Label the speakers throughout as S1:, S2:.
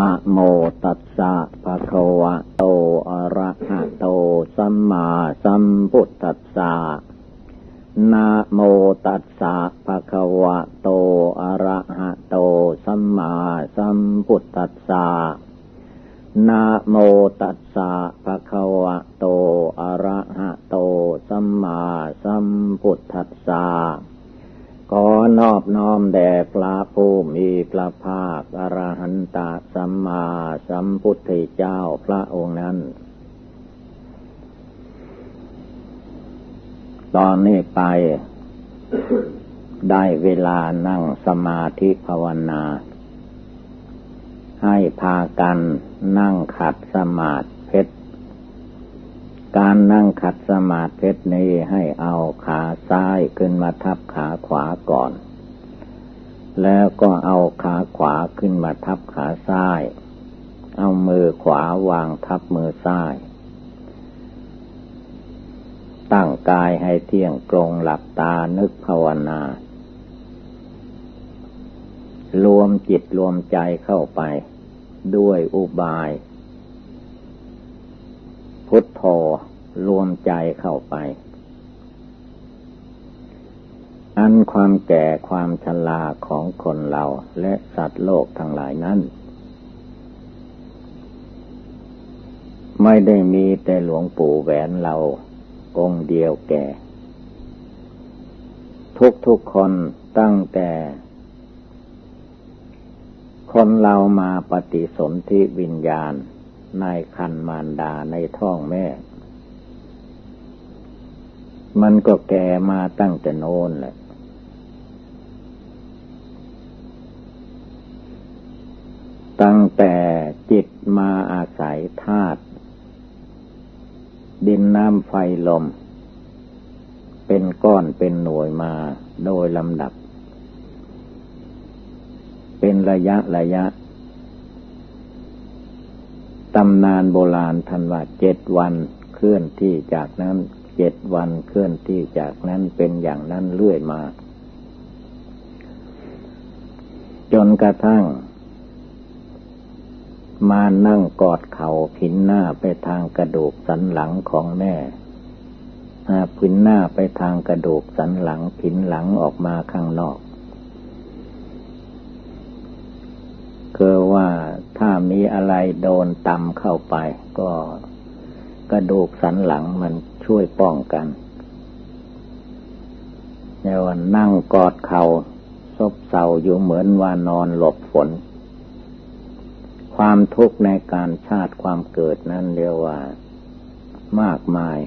S1: อะโมตัสสะภะคะวะโตอะระหะโต สัมมาสัมพุทธัสสะนะโมตัสสะภะคะวะโตอะระหะโต สัมมาสัมพุทธัสสะนะโมตัสสะภะคะวะโตอะระหะโต สัมมาสัมพุทธัสสะ ขอนอบน้อมแด่พระผู้มีพระภาคอรหันตสัมมาสัมพุทธเจ้าพระองค์นั้น ตอนนี้ไป ได้เวลานั่งสมาธิภาวนา ให้พากันนั่งขัดสมาธิ การนั่งขัดสมาธินี้ให้เอาขาซ้ายขึ้นมาทับขาขวาก่อน แล้วก็เอาขาขวาขึ้นมาทับขาซ้าย เอามือขวาวางทับมือซ้าย ตั้งกายให้เที่ยงตรงหลับตานึกภาวนา รวมจิตรวมใจเข้าไป ด้วยอุบาย พุทโธรวมใจเข้าไป อันความแก่ความชราของคนเราและสัตว์โลกทั้งหลายนั้น ไม่ได้มีแต่หลวงปู่แหวนเราองค์เดียวแก่ ทุกทุกคนตั้งแต่ คนเรามาปฏิสนธิวิญญาณ ในคันมารดาในท้องแม่ มันก็แก่มาตั้งแต่โน้นแหละตั้งแต่จิตมาอาศัยธาตุดินน้ำไฟลม เป็นก้อนเป็นหน่วยมาโดยลำดับ เป็นระยะระยะ ตำนานโบราณทันว่าเจ็ดวันเคลื่อนที่จากนั้นเจ็ดวันเคลื่อนที่จากนั้นเป็นอย่างนั้นเรื่อยมา จนกระทั่ง มานั่งกอดเข่าผินหน้าไปทางกระดูกสันหลังของแม่ผินหน้าไปทางกระดูกสันหลังผินหลังออกมาข้างนอกคือว่าถ้า มีอะไรโดนตำเข้าไป ก็กระดูกสันหลังมันช่วยป้องกันเนี่ยว่านั่งกอดเขาซบเศร้าอยู่เหมือนว่านอนหลบฝน ความทุกข์ในการชาติความเกิดนั้นเรียกว่ามากมาย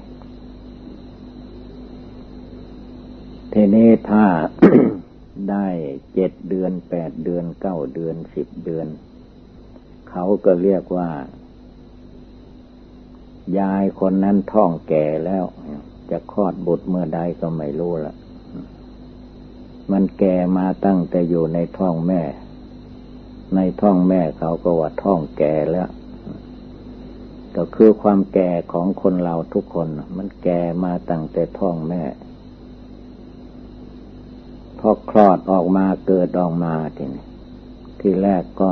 S1: ทีนี้ถ้าได้เจ็ดเดือนแปดเดือนเก้าเดือนสิบเดือน เขาก็เรียกว่า ยายคนนั้นท้องแก่แล้ว จะคลอดบุตรเมื่อใดก็ไม่รู้ละมันแก่มาตั้งแต่อยู่ในท้องแม่ ในท้องแม่เขาก็ว่าท้องแก่แล้วก็คือความแก่ของคนเราทุกคน มันแก่มาตั้งแต่ท้องแม่พอคลอดออกมาเกิดออกมาทีนี้ที่แรกก็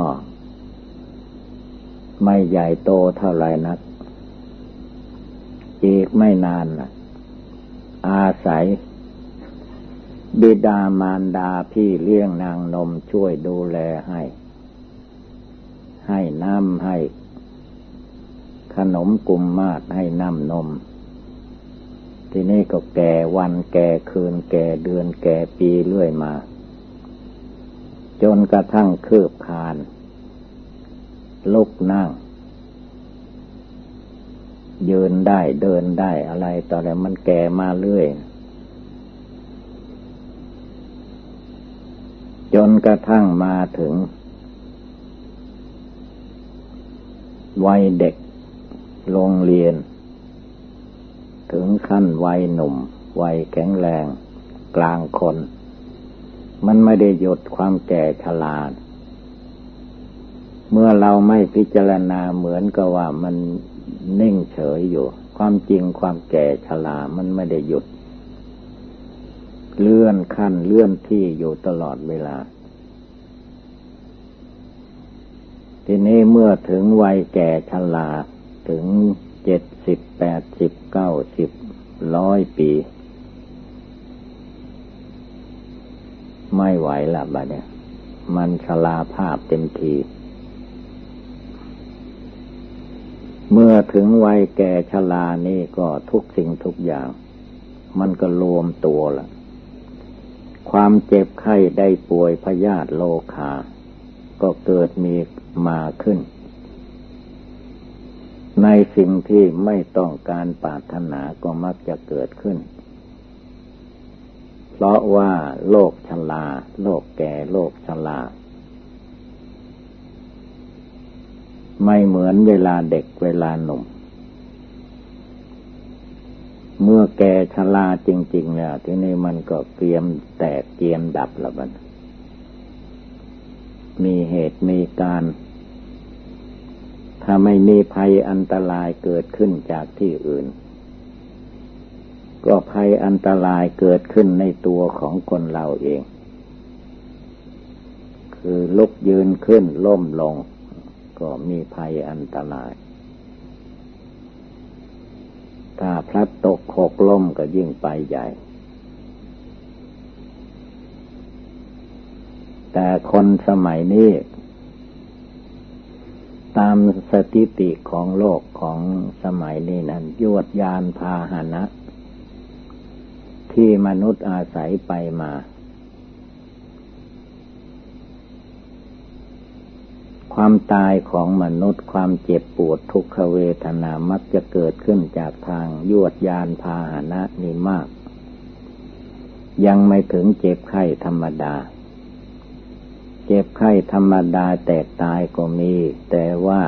S1: ไม่ใหญ่โตเท่าไรนัก อีกไม่นานนะอาศัย บิดามารดาพี่เลี้ยงนางนมช่วยดูแลให้ ให้น้ำให้ ขนมกุมมาศให้น้ำนม ทีนี้ก็แก่วันแก่คืนแก่เดือนแก่ปีเรื่อยมา จนกระทั่งคืบคาน ลุกนั่ง ยืนได้เดินได้อะไรต่ออะไรมันแก่มาเรื่อย จนกระทั่งมาถึง วัยเด็กโรงเรียน ถึงขั้นวัยหนุ่ม วัยแข็งแรง กลางคน มันไม่ได้หยุดความแก่ชรา เมื่อเราไม่พิจารณาเหมือนกับว่ามันนิ่งเฉยอยู่ ความจริงความแก่ชรามันไม่ได้หยุด เลื่อนขั้นเลื่อนที่อยู่ตลอดเวลา ทีนี้เมื่อถึงวัยแก่ชราถึงเจ็ดสิบแปดสิบเก้าสิบร้อยปี ไม่ไหวละบัดเนี่ย มันชราภาพเต็มที เมื่อถึงวัยแก่ชรานี่ก็ทุกสิ่งทุกอย่าง มันก็รวมตัวละความเจ็บไข้ได้ป่วยพยาธิโลคา ก็เกิดมีมาขึ้น ในสิ่งที่ไม่ต้องการปรารถนาก็มักจะเกิดขึ้น เพราะว่าโลกชลาโลกแก่โลกชลา ไม่เหมือนเวลาเด็กเวลาหนุ่ม เมื่อแกชราจริง ๆ แล้ว ที่นี้มันก็เกียมแตกเกียมดับแล้วมัน มีเหตุมีการ ถ้าไม่มีภัยอันตรายเกิดขึ้นจากที่อื่น ก็ภัยอันตรายเกิดขึ้นในตัวของคนเราเอง คือลุกยืนขึ้นล้มลง ก็มีภัยอันตราย ถ้าพลัดตกหกล้มก็ยิ่งไปใหญ่ แต่คนสมัยนี้ ตามสถิติของโลกของสมัยนี้นั้นยวดยานพาหนะ ที่มนุษย์อาศัยไปมา ความตายของมนุษย์ความเจ็บปวดทุกขเวทนามักจะเกิดขึ้นจากทางยวดยานพาหนะนี่มาก ยังไม่ถึงเจ็บไข้ธรรมดา เจ็บไข้ธรรมดาแตกตายก็มี แต่ว่า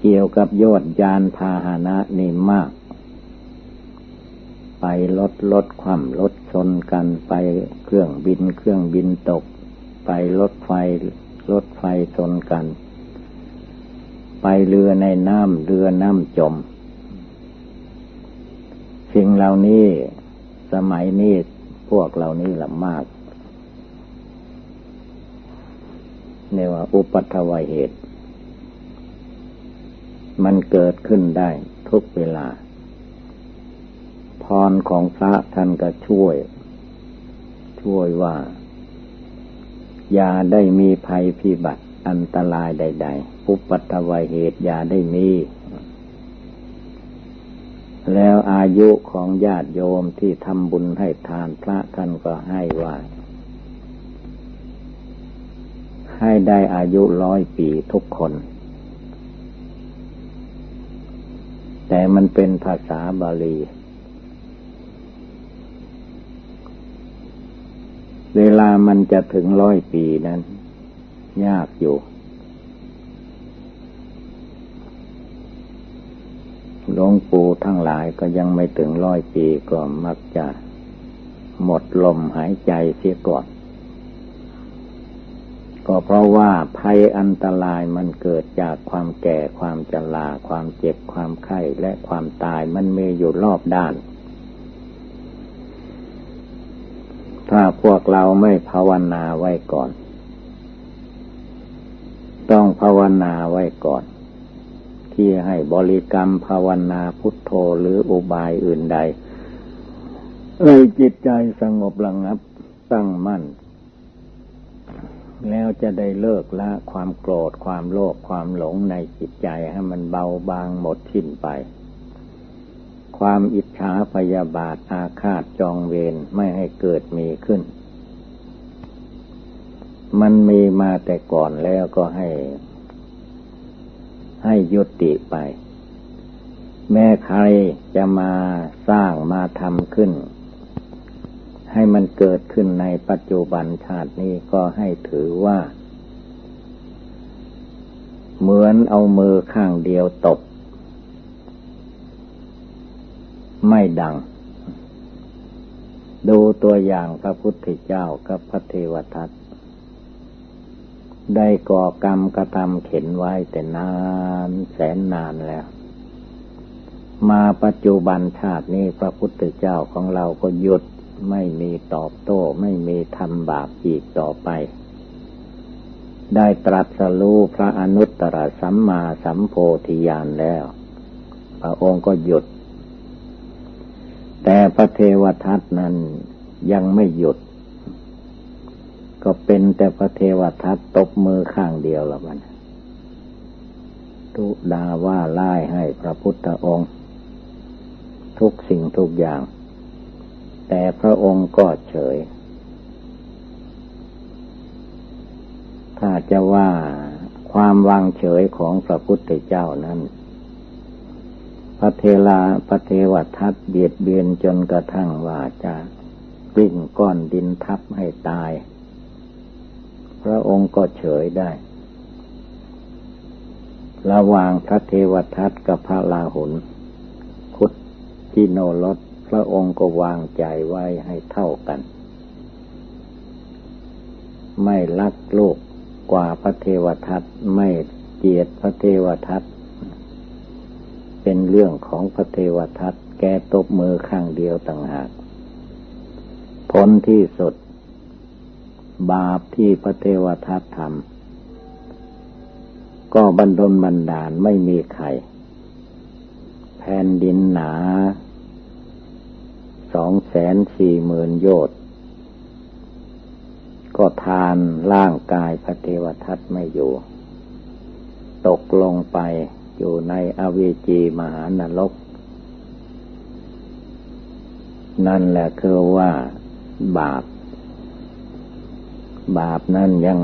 S1: เกี่ยวกับยอดยานพาหนะนี่มาก ไปลดลดความลดชนกันไปเครื่องบินเครื่องบินตก ไปรถไฟรถไฟชนกัน ไปเรือในน้ำเรือน้ำจม สิ่งเหล่านี้สมัยนี้พวกเหล่านี้ละมากเรียว่าอุปัตวเหตุ มันเกิดขึ้นได้ทุกเวลา พรของพระท่านก็ช่วย ช่วยว่า อย่าได้มีภัยพิบัติอันตรายใด ๆ อุปัตวเหตุอย่าได้มี แล้วอายุของญาติโยมที่ทำบุญให้ทานพระท่านก็ให้ว่า ให้ได้อายุร้อยปีทุกคน แต่มันเป็นภาษาบาลี เวลามันจะถึงร้อยปีนั้น ยากอยู่ หลวงปู่ทั้งหลายก็ยังไม่ถึงร้อยปีก็มักจะหมดลมหายใจเสียก่อน ก็เพราะว่าภัยอันตรายมันเกิดจากความแก่ความจราความเจ็บความไข้และความตายมันมีอยู่รอบด้าน ถ้าพวกเราไม่ภาวนาไว้ก่อน ต้องภาวนาไว้ก่อน ที่ให้บริกรรมภาวนาพุทโธหรืออุบายอื่นใดเอ้ยจิตใจสงบระงับตั้งมั่น แล้วจะได้เลิกละความโกรธความโลภความหลงในจิตใจให้มันเบาบางหมดสิ้นไป ความอิจฉาพยาบาทอาฆาตจองเวรไม่ให้เกิดมีขึ้น มันมีมาแต่ก่อนแล้วก็ให้ ให้ยุติไป แม้ใครจะมาสร้างมาทำขึ้น ให้มันเกิดขึ้นในปัจจุบันชาตินี้ก็ให้ถือว่า เหมือนเอามือข้างเดียวตบ ไม่ดัง ดูตัวอย่างพระพุทธเจ้ากับพระเทวทัตได้ก่อกรรมกระทำเข็นไว้แต่นานแสนนานแล้ว มาปัจจุบันชาตินี้พระพุทธเจ้าของเราก็หยุดไม่มีตอบโต้ไม่มีทำบาปอีกต่อไป ได้ตรัสรู้พระอนุตตรสัมมาสัมโพธิญาณแล้ว พระองค์ก็หยุด พระเทวทัตนั้นยังไม่หยุด ก็เป็นแต่พระเทวทัตตบมือข้างเดียวละมันทุดาว่าไล่ให้พระพุทธองค์ ทุกสิ่งทุกอย่าง แต่พระองค์ก็เฉย ถ้าจะว่าความวางเฉยของพระพุทธเจ้านั้น พระเทลาพระเทวทัตเบียดเบียนจนกระทั่งว่าจะกลิ้งก้อนดินทับให้ตาย พระองค์ก็เฉยได้ ระหว่างพระเทวทัตกับพระลาหุนคุดจิโนรสพระองค์ก็วางใจไว้ให้เท่ากัน ไม่ลักลูกกว่าพระเทวทัตไม่เกียดพระเทวทัต เป็นเรื่องของพระเทวทัตแกตบมือข้างเดียวต่างหาก ผลที่สุด บาปที่พระเทวทัตทำก็บรรดลบันดาลไม่มีใคร แผ่นดินหนาสองแสนสี่หมื่นโยชน์ก็ทานร่างกายพระเทวทัตไม่อยู่ ตกลงไป อยู่ในอเวจีมหานรก นั่นแหละคือว่าบาป บาปนั่นยัง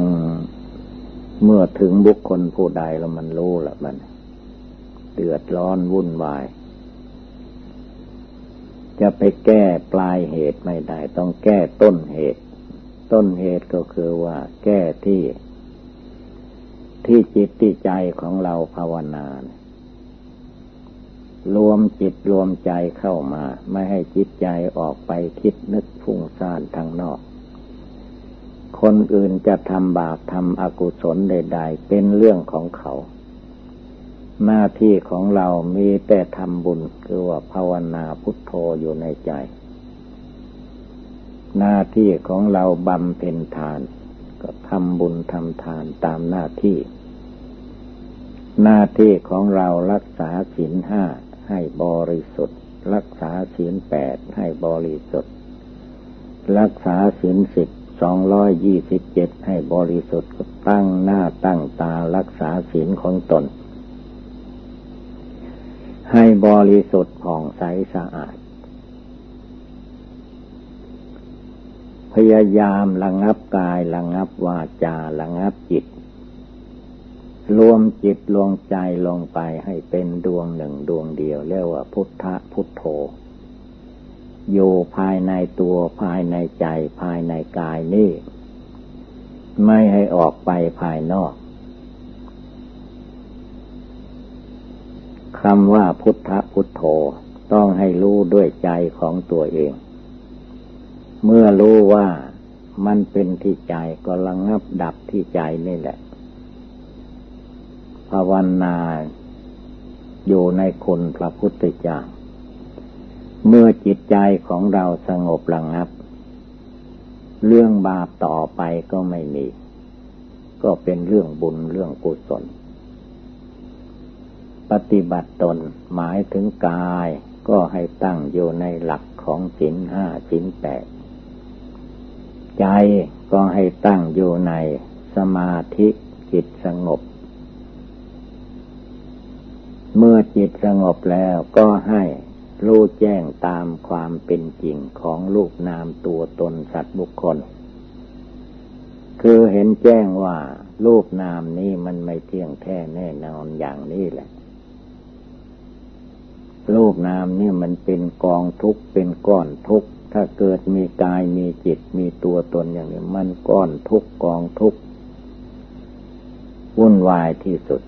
S1: เมื่อถึงบุคคลผู้ใดแล้วมันรู้ละมัน เดือดร้อนวุ่นวาย จะไปแก้ปลายเหตุไม่ได้ ต้องแก้ต้นเหตุ ต้นเหตุก็คือว่าแก้ที่ ที่จิตที่ใจของเราภาวนา รวมจิตรวมใจเข้ามา ไม่ให้จิตใจออกไปคิดนึกฟุ้งซ่านทางนอก คนอื่นจะทำบาปทำอกุศลใด ๆ เป็นเรื่องของเขา หน้าที่ของเรามีแต่ทำบุญคือว่าภาวนาพุทโธอยู่ในใจ หน้าที่ของเราบำเพ็ญทาน ก็ทำบุญทำทานตามหน้าที่ หน้าที่ของเรารักษาศีลห้าให้บริสุทธิ์ รักษาศีลแปดให้บริสุทธิ์ รักษาศีลสิบสองร้อยยี่สิบเจ็ดให้บริสุทธิ์ตั้งหน้าตั้งตารักษาศีลของตน ให้บริสุทธิ์ผ่องใสสะอาด พยายามระงับกายระงับวาจาระงับจิต รวมจิตรวมใจลงไปให้เป็นดวงหนึ่งดวงเดียวเรียกว่าพุทธพุทโธ อยู่ภายในตัวภายในใจภายในกายนี่ ไม่ให้ออกไปภายนอกคำว่าพุทธพุทโธต้องให้รู้ด้วยใจของตัวเอง เมื่อรู้ว่ามันเป็นที่ใจก็ระงับดับที่ใจนี่แหละ ภาวนาอยู่ในคุณพระพุทธเจ้า เมื่อจิตใจของเราสงบระงับ เรื่องบาปต่อไปก็ไม่มี ก็เป็นเรื่องบุญเรื่องกุศล ปฏิบัติตนหมายถึงกายก็ให้ตั้งอยู่ในหลักของศีลห้าศีลแปด ใจก็ให้ตั้งอยู่ในสมาธิจิตสงบ เมื่อจิตสงบแล้วก็ให้รู้แจ้งตามความเป็นจริงของรูปนามตัวตนสัตว์บุคคล คือเห็นแจ้งว่ารูปนามนี้มันไม่เที่ยงแท้แน่นอนอย่างนี้แหละรูปนามนี่มันเป็นกองทุกข์เป็นก้อนทุกข์ ถ้าเกิดมีกายมีจิตมีตัวตนอย่างนี้ มันก้อนทุกกองทุกวุ่นวายที่สุด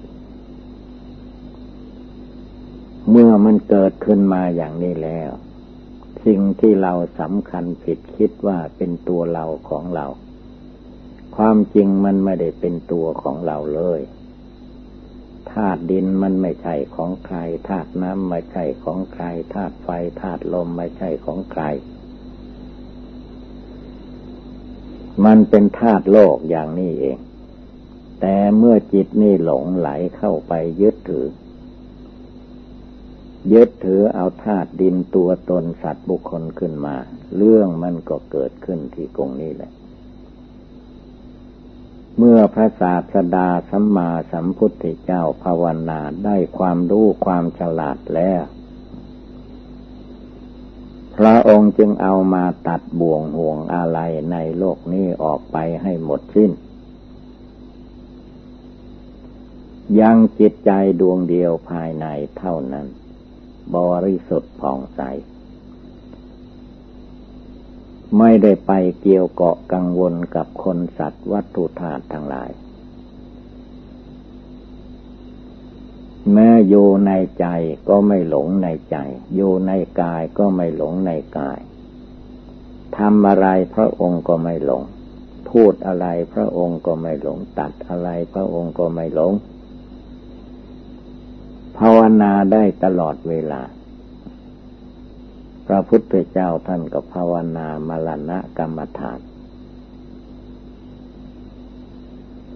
S1: เมื่อมันเกิดขึ้นมาอย่างนี้แล้ว สิ่งที่เราสำคัญผิดคิดว่าเป็นตัวเราของเรา ความจริงมันไม่ได้เป็นตัวของเราเลยธาตุดินมันไม่ใช่ของใครธาตุน้ำไม่ใช่ของใครธาตุไฟธาตุลมไม่ใช่ของใคร มันเป็นธาตุโลกอย่างนี้เอง แต่เมื่อจิตนี่หลงไหลเข้าไปยึดถือ ยึดถือเอาธาตุดินตัวตนสัตว์บุคคลขึ้นมา เรื่องมันก็เกิดขึ้นที่ตรงนี้แหละ เมื่อพระศาสดาสัมมาสัมพุทธเจ้าภาวนาได้ความรู้ความฉลาดแล้ว พระองค์จึงเอามาตัดบ่วงห่วงอะไรในโลกนี้ออกไปให้หมดสิ้น ยังจิตใจดวงเดียวภายในเท่านั้น บริสุทธิ์ผ่องใส ไม่ได้ไปเกี่ยวเกาะกังวลกับคนสัตว์วัตถุธาตุทั้งหลาย แม้อยู่ในใจก็ไม่หลงในใจ อยู่ในกายก็ไม่หลงในกายทำอะไรพระองค์ก็ไม่หลง พูดอะไรพระองค์ก็ไม่หลง ตัดอะไรพระองค์ก็ไม่หลง ภาวนาได้ตลอดเวลา พระพุทธเจ้าท่านก็ภาวนา มรณะกรรมฐาน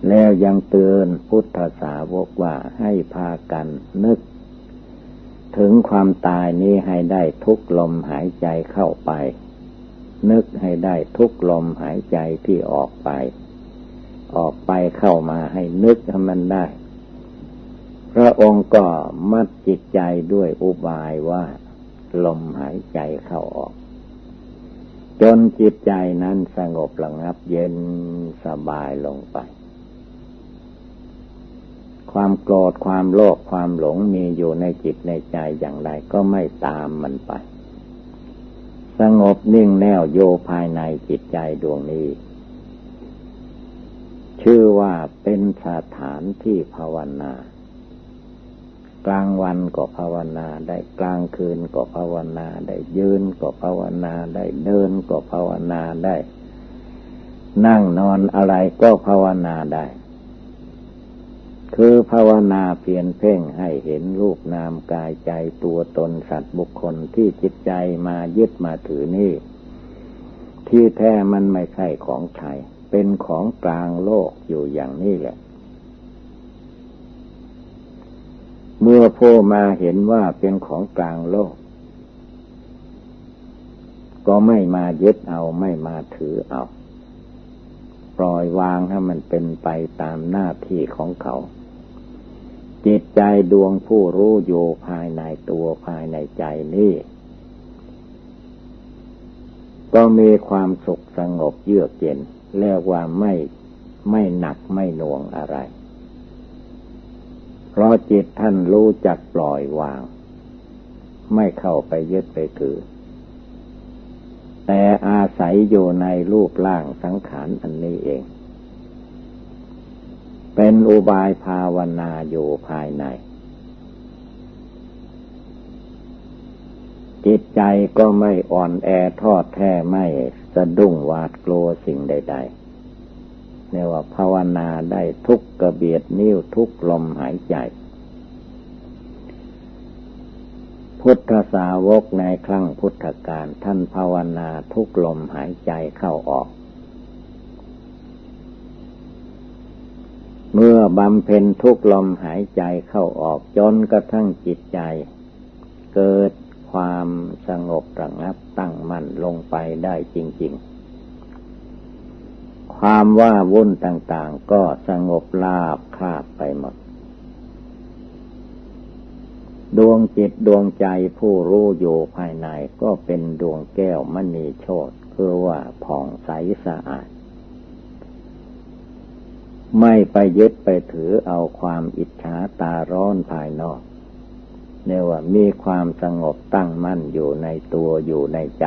S1: แล้วยังเตือนพุทธสาวกว่าให้พากันนึก ถึงความตายนี้ให้ได้ทุกลมหายใจเข้าไป นึกให้ได้ทุกลมหายใจที่ออกไป ออกไปเข้ามาให้นึกให้มันได้ พระองค์ก็มัดจิตใจด้วยอุบายว่า ลมหายใจเข้าออก จนจิตใจนั้นสงบระงับเย็นสบายลงไป ความโกรธความโลภความหลงมีอยู่ในจิตในใจอย่างไรก็ไม่ตามมันไป สงบนิ่งแน่วโยภายในจิตใจดวงนี้ ชื่อว่าเป็นสถานที่ภาวนา กลางวันก็ภาวนาได้กลางคืนก็ภาวนาได้ยืนก็ภาวนาได้เดินก็ภาวนาได้ นั่งนอนอะไรก็ภาวนาได้ คือภาวนาเพียนเพ่งให้เห็นรูปนามกายใจตัวตนสัตว์บุคคลที่จิตใจมายึดมาถือนี่ ที่แท้มันไม่ใช่ของใครเป็นของกลางโลกอยู่อย่างนี้แหละ เมื่อผู้มาเห็นว่าเป็นของกลางโลก ก็ไม่มายึดเอาไม่มาถือเอาปล่อยวางให้มันเป็นไปตามหน้าที่ของเขา จิตใจดวงผู้รู้อยู่ภายในตัวภายในใจนี่ก็มีความสุขสงบเยือกเย็นเรียกว่าไม่ไม่หนักไม่หน่วงอะไร เพราะจิตท่านรู้จักปล่อยวาง ไม่เข้าไปยึดไปถือ แต่อาศัยอยู่ในรูปร่างสังขารอันนี้เอง เป็นอุบายภาวนาอยู่ภายใน จิตใจก็ไม่อ่อนแอทอดแท้ไม่สะดุ้งหวาดกลัวสิ่งใดๆเรียกว่าภาวนาได้ทุกกระเบียดนิ้วทุกลมหายใจ พุทธสาวกในครั้งพุทธกาลท่านภาวนาทุกลมหายใจเข้าออก เมื่อบำเพ็ญทุกลมหายใจเข้าออกจนกระทั่งจิตใจ เกิดความสงบระงับตั้งมั่นลงไปได้จริง ๆ ความว่าวุ่นต่างๆ ก็สงบลาบคาบไปหมด ดวงจิตดวงใจผู้รู้อยู่ภายในก็เป็นดวงแก้วมณีโชตคือว่าผ่องใสสะอาด ไม่ไปยึดไปถือเอาความอิจฉาตาร้อนภายนอกเนี่ยว่ามีความสงบตั้งมั่นอยู่ในตัวอยู่ในใจ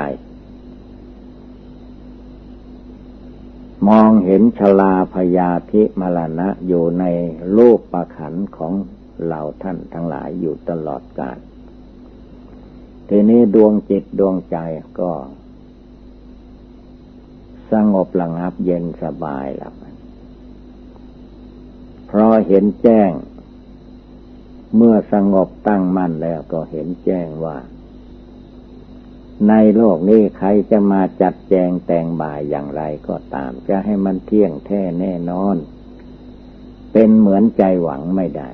S1: มองเห็นชลาพยาธิมรณะอยู่ในรูปประขันของเหล่าท่านทั้งหลายอยู่ตลอดกาลทีนี้ดวงจิตดวงใจก็ สงบระงับเย็นสบายแล้ว พราะเห็นแจ้ง เมื่อสงบตั้งมั่นแล้วก็เห็นแจ้งว่า ในโลกนี้ใครจะมาจัดแจงแต่งบ่ายอย่างไรก็ตาม จะให้มันเที่ยงแท้แน่นอน เป็นเหมือนใจหวังไม่ได้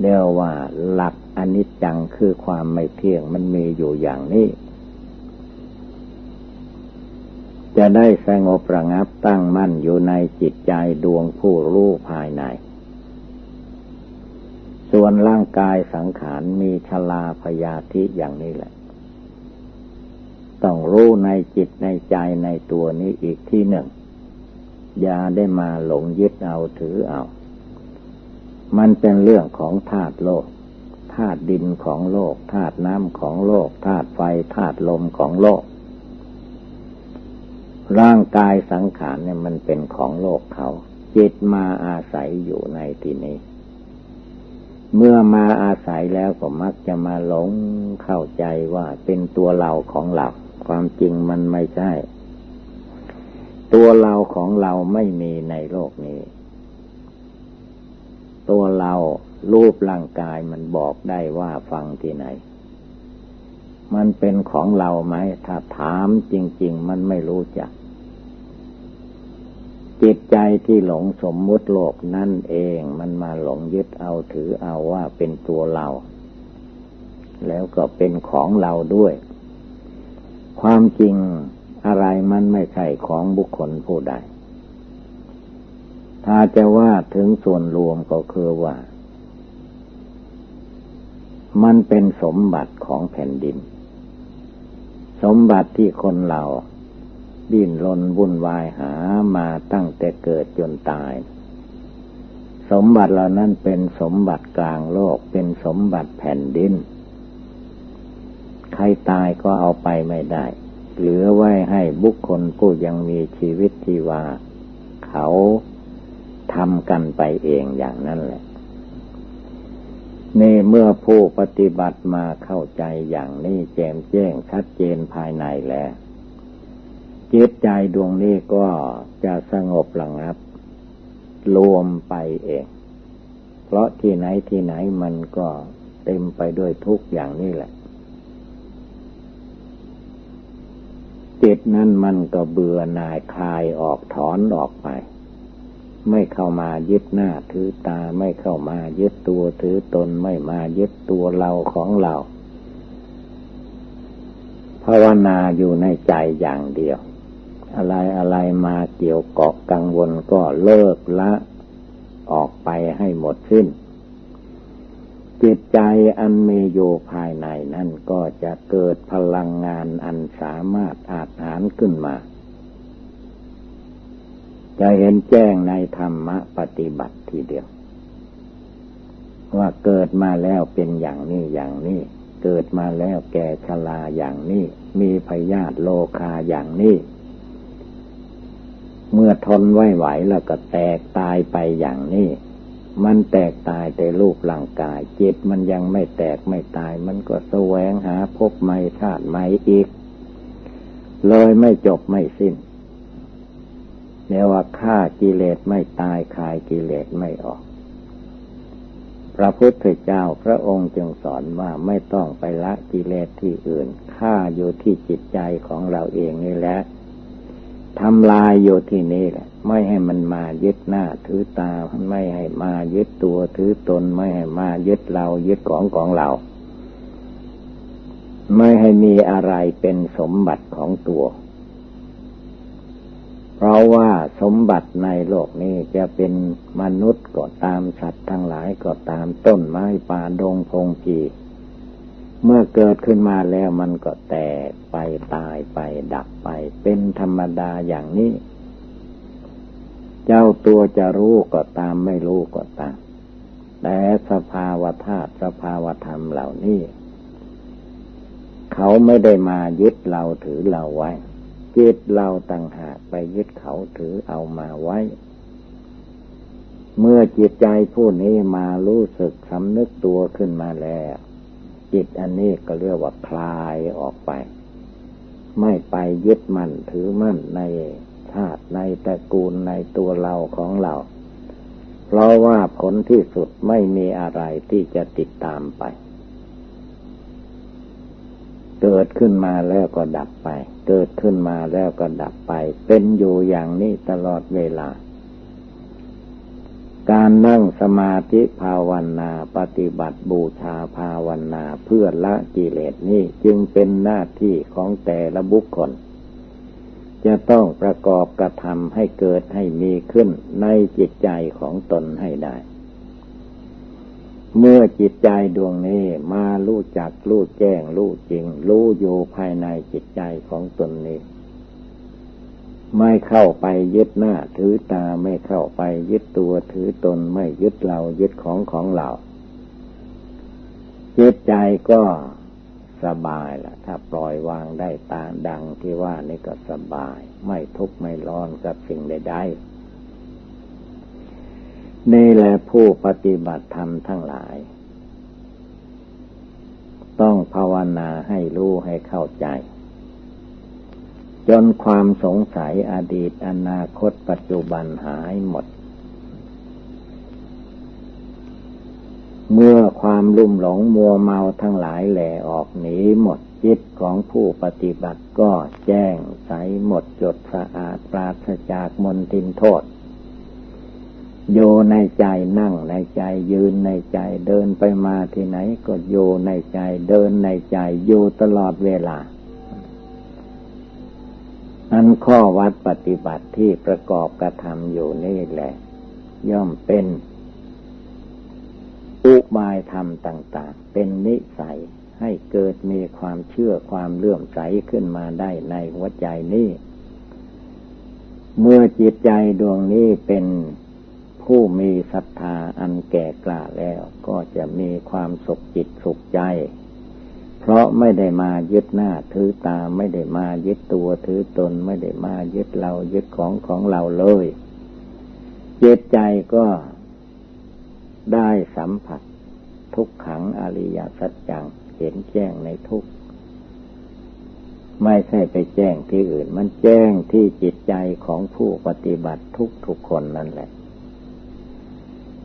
S1: เรียกว่าหลักอนิจจังคือความไม่เที่ยงมันมีอยู่อย่างนี้ จะได้สงบระงับตั้งมั่นอยู่ในจิตใจดวงผู้รู้ภายใน ส่วนร่างกายสังขารมีชลาพยาธิอย่างนี้แหละ ต้องรู้ในจิตในใจในตัวนี้อีกที่หนึ่ง อย่าได้มาหลงยึดเอาถือเอา มันเป็นเรื่องของธาตุโลกธาตุดินของโลกธาตุน้ำของโลกธาตุไฟธาตุลมของโลก ร่างกายสังขารเนี่ยมันเป็นของโลกเขา จิตมาอาศัยอยู่ในที่นี้ เมื่อมาอาศัยแล้วก็มักจะมาหลงเข้าใจว่าเป็นตัวเราของเรา ความจริงมันไม่ใช่ ตัวเราของเราไม่มีในโลกนี้ ตัวเรารูปร่างกายมันบอกได้ว่าฟังที่ไหน มันเป็นของเราไหม ถ้าถามจริง ๆ มันไม่รู้จัก จิตใจที่หลงสมมุติโลกนั่นเองมันมาหลงยึดเอาถือเอาว่าเป็นตัวเรา แล้วก็เป็นของเราด้วย ความจริงอะไรมันไม่ใช่ของบุคคลผู้ใด ถ้าจะว่าถึงส่วนรวมก็คือว่า มันเป็นสมบัติของแผ่นดิน สมบัติที่คนเรา ดิ้นรนวุ่นวายหามาตั้งแต่เกิดจนตาย สมบัติเหล่านั้นเป็นสมบัติกลางโลกเป็นสมบัติแผ่นดิน ใครตายก็เอาไปไม่ได้ เหลือไว้ให้บุคคลผู้ยังมีชีวิตที่ว่าเขาทำกันไปเองอย่างนั้นแหละ นี่เมื่อผู้ปฏิบัติมาเข้าใจอย่างนี้แจ่มแจ้งชัดเจนภายในแล้วจิตใจดวงนี้ก็จะสงบระงับ รวมไปเอง เพราะที่ไหนที่ไหนมันก็เต็มไปด้วยทุกอย่างนี้แหละ จิตนั้นมันก็เบื่อหน่ายคลายออกถอนออกไป ไม่เข้ามายึดหน้าถือตาไม่เข้ามายึดตัวถือตนไม่มายึดตัวเราของเราภาวนาอยู่ในใจอย่างเดียว อะไรอะไรมาเกี่ยวเกาะกังวลก็เลิกละ ออกไปให้หมดสิ้น จิตใจอันมีอยู่ภายในนั่นก็จะเกิดพลังงานอันสามารถอาจหารขึ้นมา จะเห็นแจ้งในธรรมะปฏิบัติทีเดียว ว่าเกิดมาแล้วเป็นอย่างนี้อย่างนี้ เกิดมาแล้วแก่ชราอย่างนี้ มีพยาธิโลคาอย่างนี้เมื่อทนไว้ไหวแล้วก็แตกตายไปอย่างนี้ มันแตกตายแต่รูปร่างกาย จิตมันยังไม่แตกไม่ตาย มันก็แสวงหาพบไม่ชาติไม่อีก เลยไม่จบไม่สิ้น เรียกว่าฆ่ากิเลสไม่ตายคายกิเลสไม่ออก พระพุทธเจ้าพระองค์จึงสอนว่าไม่ต้องไปละกิเลสที่อื่นฆ่าอยู่ที่จิตใจของเราเองนี่แหละทำลายอยู่ที่นี่แหละ ไม่ให้มันมายึดหน้าถือตาไม่ให้มายึดตัวถือตนไม่ให้มายึดเรายึดของของเรา ไม่ให้มีอะไรเป็นสมบัติของตัว เพราะว่าสมบัติในโลกนี้จะเป็นมนุษย์ก็ตามสัตว์ทั้งหลายก็ตามต้นไม้ป่าดงพงกีเมื่อเกิดขึ้นมาแล้วมันก็แตกไปตายไปดับไป เป็นธรรมดาอย่างนี้ เจ้าตัวจะรู้ก็ตามไม่รู้ก็ตาม แต่สภาวธาตุสภาวธรรมเหล่านี้ เขาไม่ได้มายึดเราถือเราไว้ จิตเราต่างหากไปยึดเขาถือเอามาไว้ เมื่อจิตใจผู้นี้มารู้สึกสำนึกตัวขึ้นมาแล้ว จิตอันนี้ก็เรียกว่าคลายออกไป ไม่ไปยึดมั่นถือมั่นในชาติในตระกูลในตัวเราของเรา เพราะว่าผลที่สุดไม่มีอะไรที่จะติดตามไป เกิดขึ้นมาแล้วก็ดับไป เกิดขึ้นมาแล้วก็ดับไป เป็นอยู่อย่างนี้ตลอดเวลา การนั่งสมาธิภาวนาปฏิบัติบูชาภาวนาเพื่อละกิเลสนี้จึงเป็นหน้าที่ของแต่ละบุคคล จะต้องประกอบกระทำให้เกิดให้มีขึ้นในจิตใจของตนให้ได้ เมื่อจิตใจดวงนี้มารู้จักรู้แจ้งรู้จริง รู้อยู่ภายในจิตใจของตนนี้ ไม่เข้าไปยึดหน้าถือตาไม่เข้าไปยึดตัวถือตนไม่ยึดเรายึดของของเราจิตใจก็สบายละถ้าปล่อยวางได้ตาดังที่ว่านี่ก็สบาย ไม่ทุกข์ไม่ร้อนกับสิ่งใดๆ นี่แหละผู้ปฏิบัติธรรมทั้งหลาย ต้องภาวนาให้รู้ให้เข้าใจ จนความสงสัยอดีตอนาคตปัจจุบันหายหมด เมื่อความลุ่มหลงมัวเมาทั้งหลายแหล่ออกหนีหมดจิตของผู้ปฏิบัติก็แจ้งใสหมดจดสะอาดปราศจากมนทินโทษ โยในใจนั่งในใจยืนในใจเดินไปมาที่ไหนก็โยในใจเดินในใจอยู่ตลอดเวลา อันข้อวัดปฏิบัติที่ประกอบกระทำอยู่นี่แหละ ย่อมเป็นอุบายธรรมต่าง ๆ เป็นนิสัยให้เกิดมีความเชื่อความเลื่อมใสขึ้นมาได้ในหัวใจนี้ เมื่อจิตใจดวงนี้เป็น ผู้มีศรัทธาอันแก่กล้าแล้วก็จะมีความสุขจิตสุขใจ เพราะไม่ได้มายึดหน้าถือตาไม่ได้มายึดตัวถือตนไม่ได้มายึดเรายึดของของเราเลยจิตใจก็ได้สัมผัส ทุกขังอริยสัจจังเห็นแจ้งในทุกไม่ใช่ไปแจ้งที่อื่น มันแจ้งที่จิตใจของผู้ปฏิบัติทุกทุกคนนั่นแหละ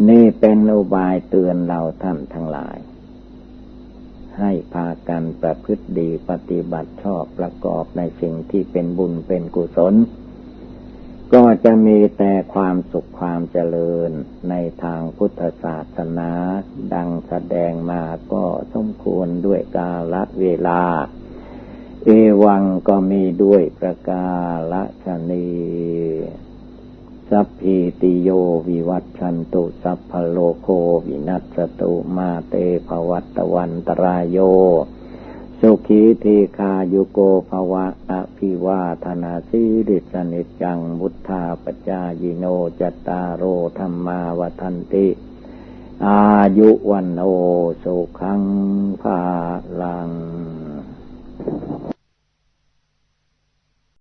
S1: นี่เป็นอุบายเตือนเราท่านทั้งหลาย ให้พากันประพฤติดีปฏิบัติชอบประกอบในสิ่งที่เป็นบุญเป็นกุศล ก็จะมีแต่ความสุขความเจริญในทางพุทธศาสนา ดังแสดงมาก็สมควรด้วยกาลเวลา เอวังก็มีด้วยประกาศนี สัพพิติโยวิวัตชันตุสัพพโลโควินัสตุมาเตภวัตวันตรายโย สุขีทีคายุโกภวะอภิวาธนาสีริสนิจังบุทธาปจายิโนจตารโรธรรมาวทันติ อายุวันโอสุขังภาลัง